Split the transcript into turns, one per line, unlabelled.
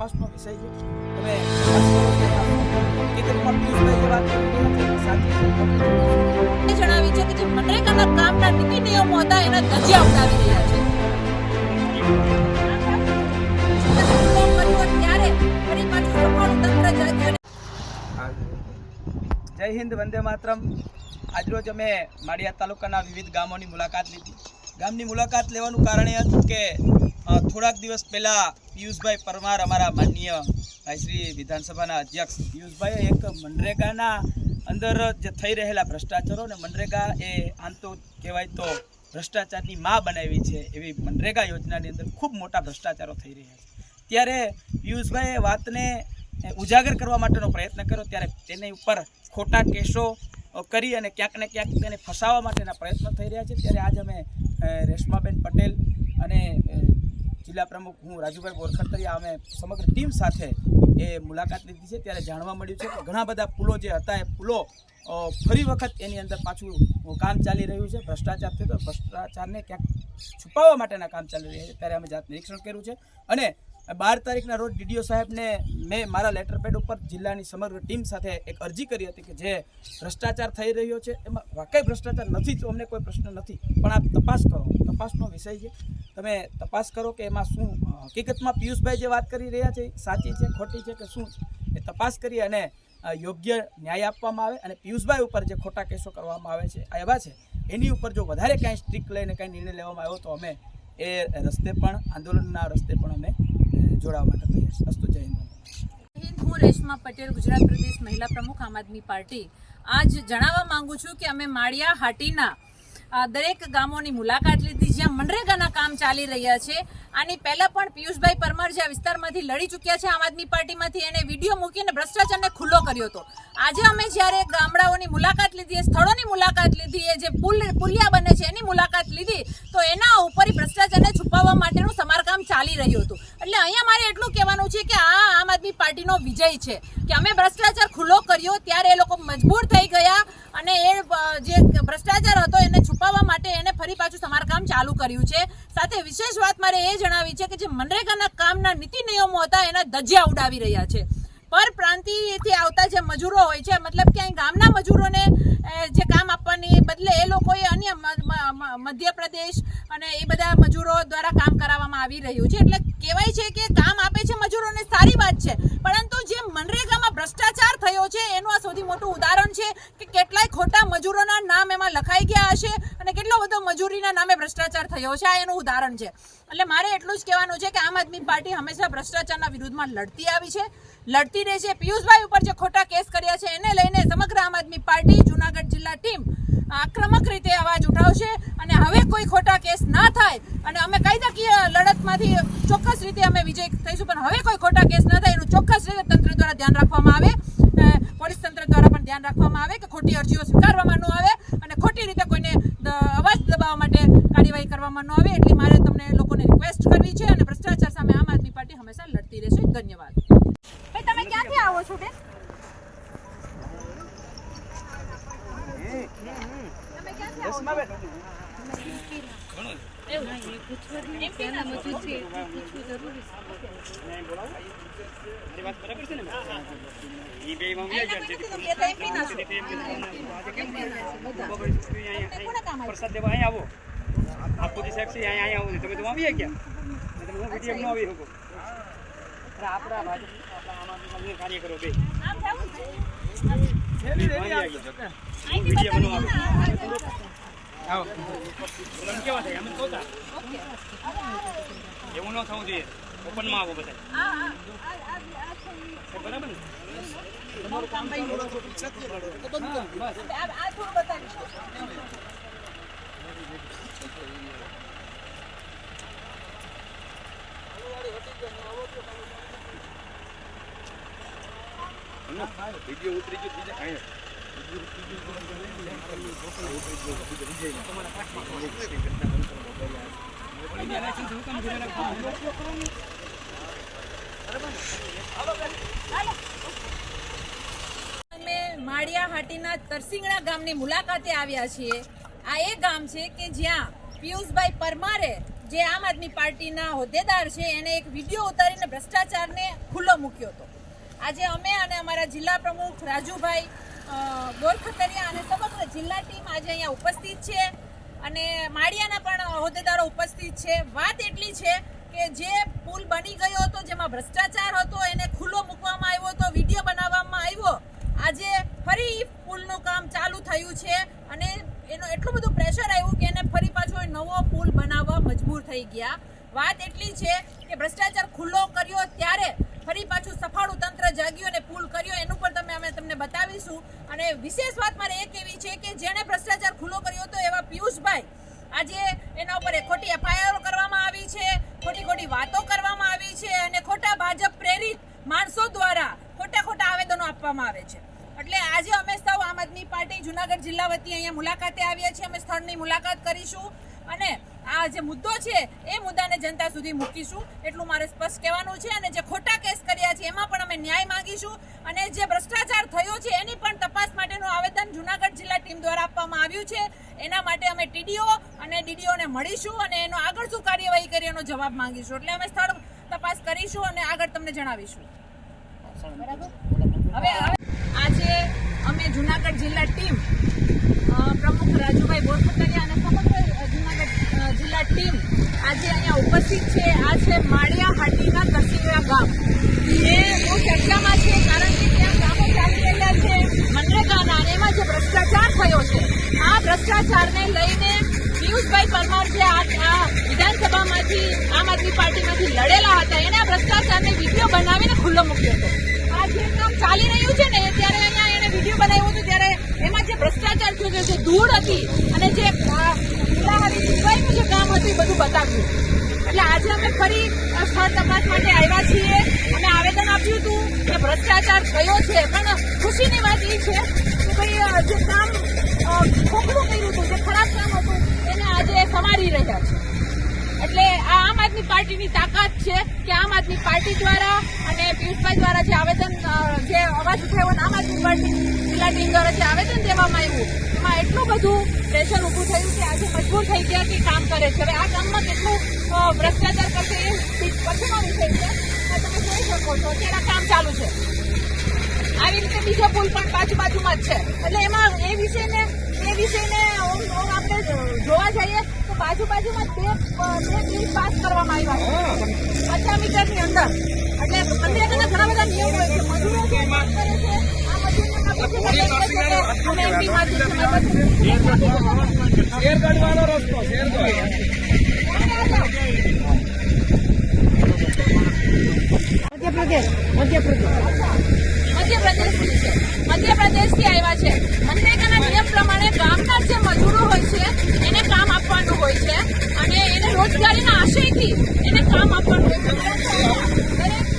તપાસનો વિષય છે તમે તપાસ કરો કે હકીકતમાં પિયુષભાઈ જે વાત કરી રહ્યા છે
કે જે મનરેગાના કામના નીતિ નિયમો હતા એના રહ્યા છે જાગ્યું
જય હિન્દ વંદે માતરમ આજરોજ અમે માળિયા તાલુકાના વિવિધ ગામોની મુલાકાત લીધી ગામની મુલાકાત લેવાનું કારણ એ હતું કે થોડાક દિવસ પહેલાં પિયુષભાઈ પરમાર અમારા માનનીય ભાઈ શ્રી વિધાનસભાના અધ્યક્ષ. પિયુષભાઈએ એક મનરેગાના અંદર જે થઈ રહેલા ભ્રષ્ટાચારો ને મનરેગા એ આમ તો કહેવાય તો ભ્રષ્ટાચારની માં બનાવી છે એવી મનરેગા યોજનાની અંદર ખૂબ મોટા ભ્રષ્ટાચારો થઈ રહ્યા છે. ત્યારે પિયુષભાઈએ વાતને ઉજાગર કરવા માટેનો પ્રયત્ન કર્યો, ત્યારે તેની ઉપર ખોટા કેસો કરી અને ક્યાંક ને ક્યાંક તેને ફસાવવા માટેના પ્રયત્નો થઈ રહ્યા છે. ત્યારે આજ અમે રેશમાબેન પટેલ અને જિલ્લા પ્રમુખ હું રાજુભાઈ બોરખતરિયા અમે સમગ્ર ટીમ સાથે એ મુલાકાત લીધી છે. ત્યારે જાણવા મળ્યું છે કે ઘણા બધા પુલો જે હતા એ પુલો ફરી વખત એની અંદર પાછું કામ ચાલી રહ્યું છે. ભ્રષ્ટાચાર થયો તો ભ્રષ્ટાચારને ક્યાંક છુપાવવા માટેના કામ ચાલી રહ્યા છે. ત્યારે અમે જાત નિરીક્ષણ કર્યું છે. અને બાર તારીખના રોજ ડીડીઓ સાહેબને મેં મારા લેટર પેડ ઉપર જિલ્લાની સમગ્ર ટીમ સાથે એક અરજી કરી હતી કે જે ભ્રષ્ટાચાર થઈ રહ્યો છે, એમાં વાકઈ ભ્રષ્ટાચાર નથી, તો અમને કોઈ પ્રશ્ન નથી. પણ આપ તપાસ કરો, તપાસનો વિષય છે. તમે તપાસ કરો કે એમાં શું હકીકતમાં પિયુષભાઈ જે વાત કરી રહ્યા છે સાચી છે, ખોટી છે કે શું એ તપાસ કરી અને યોગ્ય ન્યાય આપવામાં આવે અને પિયુષભાઈ ઉપર જે ખોટા કેસો કરવામાં આવે છે, આ એવા છે. એની ઉપર જો વધારે કાંઈ સ્ટ્રિક્ટ લઈને કાંઈ નિર્ણય લેવામાં આવ્યો તો અમે એ રસ્તે પણ, આંદોલનના રસ્તે પણ અમે જોડાવા માટે તૈયાર અસ્તુ, જય હિન્દ.
હું રેશમા પટેલ, ગુજરાત પ્રદેશ મહિલા પ્રમુખ, આમ આદમી પાર્ટી. આજ જણાવવા માંગુ છું કે અમે માળિયા હાટીના દરેક ગામોની મુલાકાત લીધી, જ્યાં મનરેગાના કામ ચાલી રહ્યા છે. આની પહેલા પણ પિયુષભાઈ પરમાર જે આ વિસ્તારમાંથી લડી ચૂક્યા છે આમ આદમી પાર્ટીમાંથી, એને વીડિયો મૂકીને ભ્રષ્ટાચારને ખુલ્લો કર્યો હતો. આજે અમે જ્યારે ગામડાઓની મુલાકાત લીધી, એ સ્થળોની મુલાકાત લીધી, એ જે પુલ, પુલિયા બને છે, એની મુલાકાત લીધી, તો એના ઉપર ભ્રષ્ટાચારને છુપાવવા માટેનું સમારકામ ચાલી રહ્યું હતું. અહીંયા મારે એટલું કહેવાનું છે કે આ આમ આદમી પાર્ટીનો વિજય છે. કે અમે ભ્રષ્ટાચાર ખુલ્લો કર્યો ત્યારે એ લોકો મજબૂર થઈ ગયા અને એ જે ભ્રષ્ટાચાર હતો એને છુપાવવા માટે એને ફરી પાછું સમારકામ ચાલુ કર્યું છે. સાથે વિશેષ વાત મારે એ જણાવી છે કે જે મનરેગાના કામના નીતિ નિયમો હતા એના ધજિયા ઉડાવી રહ્યા છે. પર પ્રાંતિથી આવતા જે મજૂરો હોય છે, મતલબ કે અહીં ગામના મજૂરોને જે કામ આપવાની બદલે એ લોકોએ અન્ય મધ્યપ્રદેશ અને એ બધા મજૂરો દ્વારા કામ કરાવવામાં આવી રહ્યું છે. એટલે કહેવાય છે કે કામ આપે છે મજૂરોને સારી વાત છે, પરંતુ જે મનરેગામાં ભ્રષ્ટાચાર થયો છે, એનું આ સૌથી મોટું ઉદાહરણ છે કે કેટલાય ખોટા મજૂરોના નામ એમાં લખાઈ ગયા હશે અને કેટલો બધો મજૂરીના નામે ભ્રષ્ટાચાર થયો છે, આ એનું ઉદાહરણ છે. એટલે મારે એટલું જ કહેવાનું છે કે આમ આદમી પાર્ટી હંમેશા ભ્રષ્ટાચારના વિરુદ્ધમાં લડતી આવી છે. લડતી રહે છે. પિયુષભાઈ ઉપર જે ખોટા કેસ કર્યા છે, એને લઈને સમગ્ર આમ આદમી પાર્ટી જુનાગઢ જિલ્લા ટીમ આક્રમક રીતે અવાજ ઉઠાવશે અને હવે કોઈ ખોટા કેસ ના થાય અને અમે કાયદાકીય લડતમાંથી ચોક્કસ રીતે અમે વિજય થઈશું. પણ હવે કોઈ ખોટા કેસ ના થાય, એનું ચોક્કસ રીતે તંત્ર દ્વારા ધ્યાન રાખવામાં આવે અ, પોલીસ તંત્ર દ્વારા પણ ધ્યાન રાખવામાં આવે કે ખોટી અરજીઓ સ્વીકારવામાં ન આવે અને ખોટી રીતે કોઈને દ- અવાજ દબાવવા માટે કાર્યવાહી કરવામાં ન આવે એટલી મારે તમને લોકોને રિક્વેસ્ટ કરવી છે અને ભ્રષ્ટાચાર સામે આમ આદમી પાર્ટી હંમેશા લડતી રહેશે ધન્યવાદ. ભાઈ તમે ક્યાંથી આવો છો બેન? તમે ક્યાંથી આવો?
પ્રસાદ દેવા અહીંયા આવો. આખો દી સાહેબ છે અહીંયા અહીંયા આવો તમે તો આવી ગયા તમે હું વીડિયો આવી શકો. એવું ન થવું જોઈએ ઓપનમાં આવો બધા. બરાબર ને
આ થોડું બતાવીશ. અમે માળિયા હાટીના તરસિંગણા ગામની મુલાકાતે આવ્યા છીએ. આ એ ગામ છે કે જ્યાં પિયુષભાઈ પરમારે જે આમ આદમી પાર્ટીના હોદ્દેદાર છે, એને એક વીડિયો ઉતારીને ભ્રષ્ટાચારને ખુલ્લો મૂક્યો હતો. આજે અમે અને અમારા જિલ્લા પ્રમુખ રાજુભાઈ ગોરખતરિયા અને સમગ્ર જિલ્લા ટીમ આજે અહીંયા ઉપસ્થિત છે અને માળિયાના પણ હોદ્દેદારો ઉપસ્થિત છે. વાત એટલી છે કે જે પુલ બની ગયો હતો, જેમાં ભ્રષ્ટાચાર હતો, એને ખુલ્લો મૂકવામાં આવ્યો હતો, વીડિયો બનાવવામાં આવ્યો, આજે ફરી પુલનું કામ ચાલુ થયું છે અને એનો એટલું બધું પ્રેશર આવ્યું કે એને ફરી પાછો નવો પુલ બનાવવા મજબૂર થઈ ગયા. વાત એટલી છે કે ભ્રષ્ટાચાર ખુલ્લો કર્યો ત્યારે ફરી પાછું સફાળું તંત્ર જાગ્યું અને પુલ કર્યો. એનું પણ તમે અમે તમને બતાવીશું. અને વિશેષ વાત મારે એક એવી છે કે જેણે ભ્રષ્ટાચાર ખુલ્લો કર્યો હતો એવા પિયુષભાઈ આજે એના ઉપર ખોટી એફઆઈઆર કરવામાં આવી છે, ખોટી ખોટી વાતો કરવામાં આવી છે અને ખોટા ભાજપ પ્રેરિત માણસો દ્વારા ખોટા ખોટા આવેદનો આપવામાં આવે છે. એટલે આજે અમે સૌ આમ આદમી પાર્ટી જુનાગઢ જિલ્લા વતી અહીંયા મુલાકાતે આવ્યા છીએ. અમે સ્થળની મુલાકાત કરીશું. અને આ જે મુદ્દો છે એ મુદ્દાને જનતા સુધી મૂકીશું. એટલું મારે સ્પષ્ટ કહેવાનું છે અને જે ખોટા કેસ કર્યા છે એમાં પણ અમે ન્યાય માંગીશું. અને જે ભ્રષ્ટાચાર થયો છે એની પણ તપાસ માટેનું આવેદન જુનાગઢ જિલ્લા ટીમ દ્વારા આપવામાં આવ્યું છે. એના માટે અમે ટીડીઓ અને ડીડીઓને મળીશું અને એનો આગળ શું કાર્યવાહી કરી એનો જવાબ માંગીશું. એટલે અમે સ્થળ તપાસ કરીશું અને આગળ તમને જણાવીશું. બરાબર. હવે આજે અમે જુનાગઢ જિલ્લા ટીમ પ્રમુખ રાજુભાઈ બોરફકરિયા અને સમગ્ર અ, જુનાગઢ અ, જિલ્લા ટીમ આજે અહીંયા ઉપસ્થિત છે આ છે માળિયા હાટીના દસીરા ગામ એ બહુ ચર્ચામાં છે કારણ કે ત્યાં કામો ચાલી રહ્યા છે મનરેગાના અને એમાં જે ભ્રષ્ટાચાર થયો છે આ ભ્રષ્ટાચારને લઈને પિયુષભાઈ પરમાર જે આ વિધાનસભામાંથી, આમ આદમી પાર્ટીમાંથી લડેલા હતા, એને આ ભ્રષ્ટાચારને વીડિયો બનાવીને ખુલ્લો મૂક્યો હતો. આ જે કામ ચાલી રહ્યું છે ને ત્યારે અહીંયા એને વીડિયો બનાવ્યો હતો, ત્યારે એમાં જે ભ્રષ્ટાચાર થયો છે, જે ધૂળ હતી, અને જે સિવાયનું જે કામ હતું, એ બધું બતાવ્યું. એટલે આજે અમે ફરી સ્થળ તપાસ માટે આવ્યા છીએ અમે આવેદન આપ્યું હતું કે ભ્રષ્ટાચાર થયો છે, પણ ખુશીની વાત એ છે ભાઈ જે કામ ખોખલું કર્યું હતું, જે ખરાબ કામ હતું, એને આજે સમારી રહ્યા છે. એટલે આ આમ આદમી પાર્ટીની તાકાત છે કે આમ આદમી પાર્ટી દ્વારા અને પિયુષભાઈ દ્વારા જે આવેદન જે અવાજ ઉઠાવ્યો આમ આદમી પાર્ટી દ્વારા જે આવેદન દેવામાં આવ્યું, એમાં એટલું બધું પ્રેશર ઊભું થયું કે આજે મજબૂર થઈ ગયા કે કામ કરે છે. હવે આ કામમાં કેટલું ભ્રષ્ટાચાર કરશે એ પછીનો વિષય છે. તમે જોઈ શકો છો, અત્યારે કામ ચાલુ છે. આવી રીતે બીજો પુલ પણ બાજુ બાજુમાં જ છે. એટલે એમાં એ વિષયને એ વિષયને ઓમ ઓમ આપણે જોવા જઈએ તો બાજુ બાજુમાં જ બે બે બ્રિજ પાસ કરવામાં આવ્યા છે. પચાસ મીટરની અંદર. એટલે મનરેગાના ઘણા બધા નિયમો હોય છે મજૂરો જે કામ મધ્યપ્રદેશ. છે મધ્યપ્રદેશથી છે મધ્યપ્રદેશથી આવ્યા છે. મનરેગાના નિયમ પ્રમાણે ગામના જે મજૂરો હોય
છે, એને કામ
આપવાનું હોય છે. અને એને રોજગારીના આશયથી એને કામ આપવાનું હોય છે. દરેક